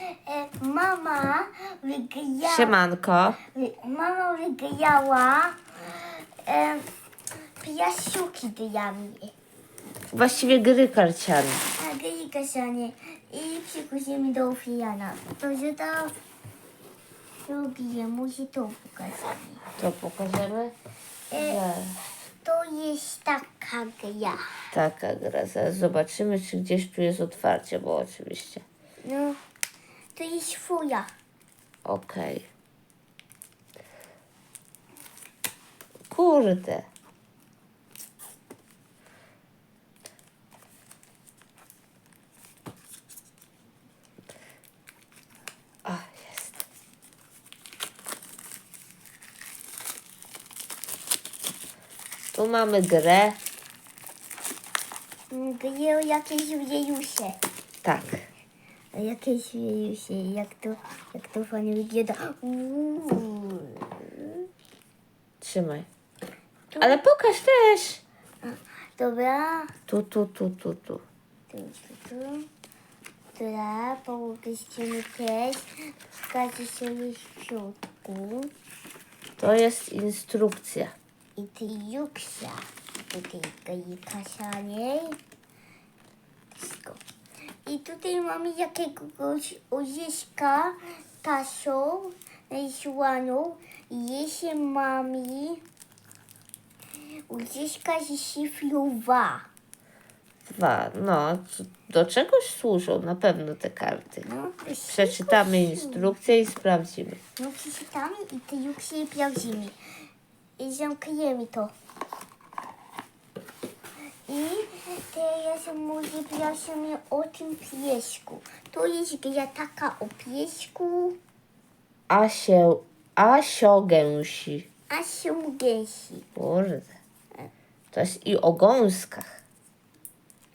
E, mama wygrała. Siemanko. Mama wygrała e, piasiuki mnie. Właściwie gry karciane. A gry kasianie. I przykusimy do Fiana. To że to drugie musi to pokazać. To pokażemy? E, to jest taka gra. taka gra. Zaraz zobaczymy, czy gdzieś tu jest otwarcie, bo oczywiście. No, to jest fuja. Okej. Kurde. Tu mamy grę. Gry jakieś wiejusie. Tak. Jakieś wiejusie. Jak to, jak to fajnie wygląda. Uuu. Trzymaj. Ale pokaż też. Dobra. Tu, tu, tu, tu, tu. Tu, tu, tu. Dobra, połóżmy też. Pokaże się w środku. To jest instrukcja. I ty juksia. Tutaj gry kasianej. Wszystko. I tutaj mamy jakiegoś orzeszka tasią narysowaną. Jeśli mamy orzeszka z szyfrowa. Dwa. No, do czegoś służą na pewno te karty. No, Przeczytamy instrukcję i sprawdzimy. No przeczytamy i ty już się sprawdzimy. I zamkniemy to. I teraz może prosimy o tym piesku. To jest gra taka o piesku, A się, a siogęsi. a się gęsi. Kurde. To jest i o gąskach.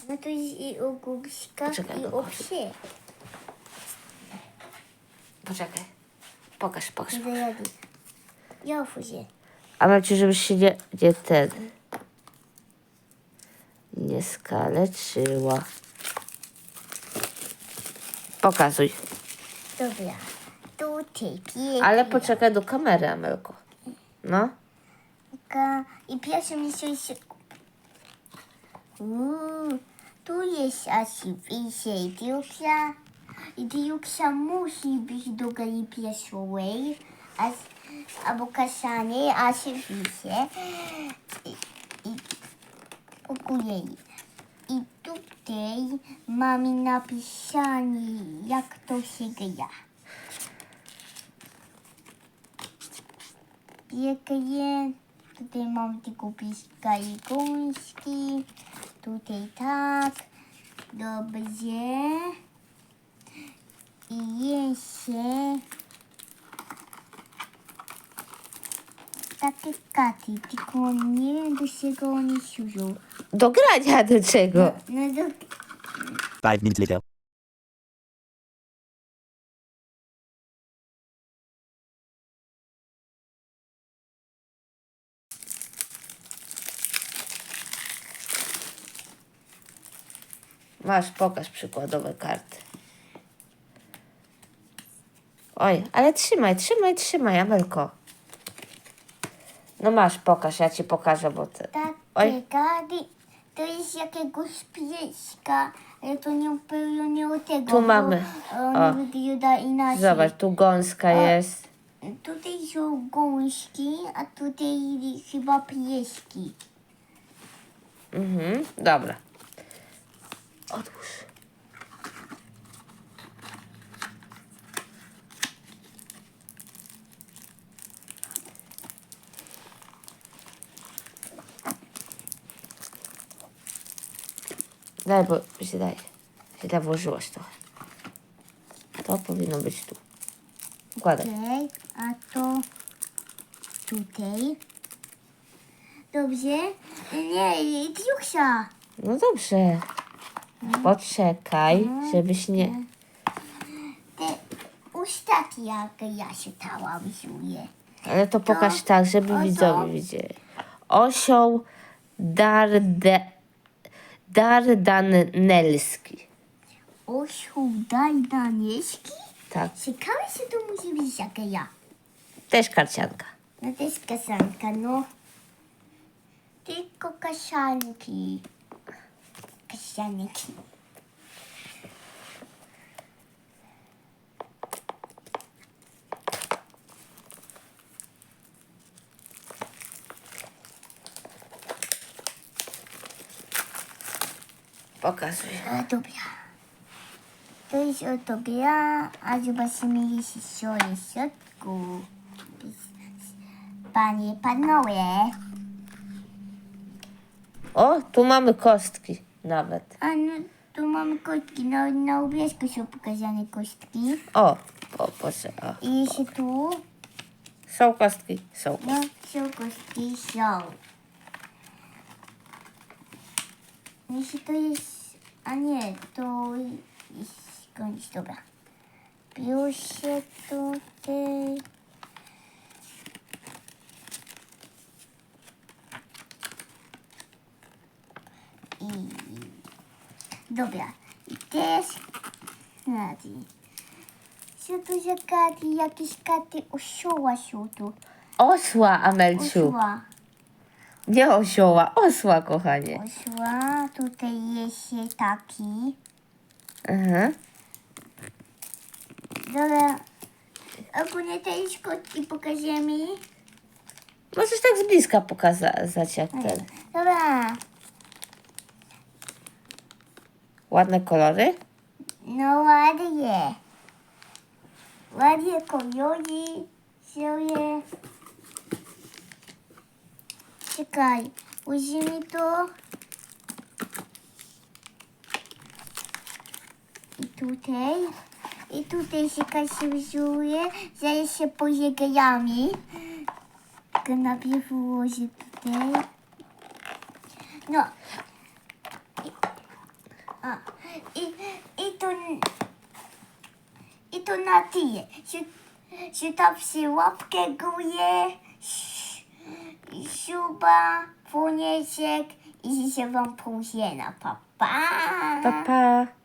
No to jest i o górskach, Poczekaj, i o psie. Poczekaj. Pokaż, pokaż. Zajady. Ja otworzę. A macie, żebyś się nie, nie ten... Nie skaleczyła. Pokazuj. Dobra. Tutaj pies. Ale poczekaj do kamery, Amelko. No. Ka- I pierwszy mi się. Uuu, tu jest asi więcej diuksia. I diuksia musi być do gali pierwszej. A, albo kasanie, a się wisie. I, i. I tutaj mamy napisane, jak to się gra. Pięknie. Tutaj mam tylko piska i gąski. Tutaj tak. Dobrze. I jeszcze takie katy, tylko nie wiem do czego one służą. Do grania do czego? No do, Five minutes later. Masz, pokaż przykładowe karty. Oj, ale trzymaj, trzymaj, trzymaj, Amelko. No masz, pokaż, ja ci pokażę, bo ty... takie Oj. karty. To jest jakiegoś pieska, ale to nie o tego. Tu bo mamy. On O. wygląda inaczej. Zobacz, tu gąska jest. Tutaj są gąski, a tutaj chyba pieski. Mhm, dobra. Otwórz. Daj, bo się daj. Źle włożyłaś trochę. To powinno być tu. Układaj. Okej, a to tutaj. Dobrze? Nie, Diuksia. No dobrze. Poczekaj, żebyś nie... Te ustaki, jak ja się tałam, żuję. Ale to pokaż tak, żeby widzowie widzieli. Osioł darde, dardanelski. Osioł daj danieśki? Tak, Ciekawe, że to musi być jak ja. też karcianka. No jest kasanka, no. Tylko kasianki. Kasianki. Pokazuj. To jest oto gra, a zobaczymy, jeśli co jest w środku. Panie, panowie. O, tu mamy kostki nawet. A no, tu mamy kostki. Na, na obrazku są pokazane kostki. O, o, proszę, o. I jeszcze tu, Są kostki, są. no, są kostki, są. Jeśli to jest, a nie, to koniec, dobra. Proszę tutaj. I dobra. I teraz Nadi. Co to za karty? Jakieś karty osioła są tu. Osła, Amelciu. Osła. Nie osioła, osła, kochanie. Osła. Tutaj jest się taki. Aha. Dobra. Ogólnie te szkodki pokażemy. Możesz tak z bliska pokazać jak ten. Dobra. Ładne kolory. No ładnie. Ładnie kolory. Sobie. Czekaj. Użyjmy to. I tutaj. I tutaj się kasuje. Zaraz się pożegnamy. Tylko najpierw ułożę tutaj. No. I, i, i to... I to na tyle. Że, że tam się łapkę guje, suba, płonieczek i się wam pożena. Pa, pa. Pa, pa.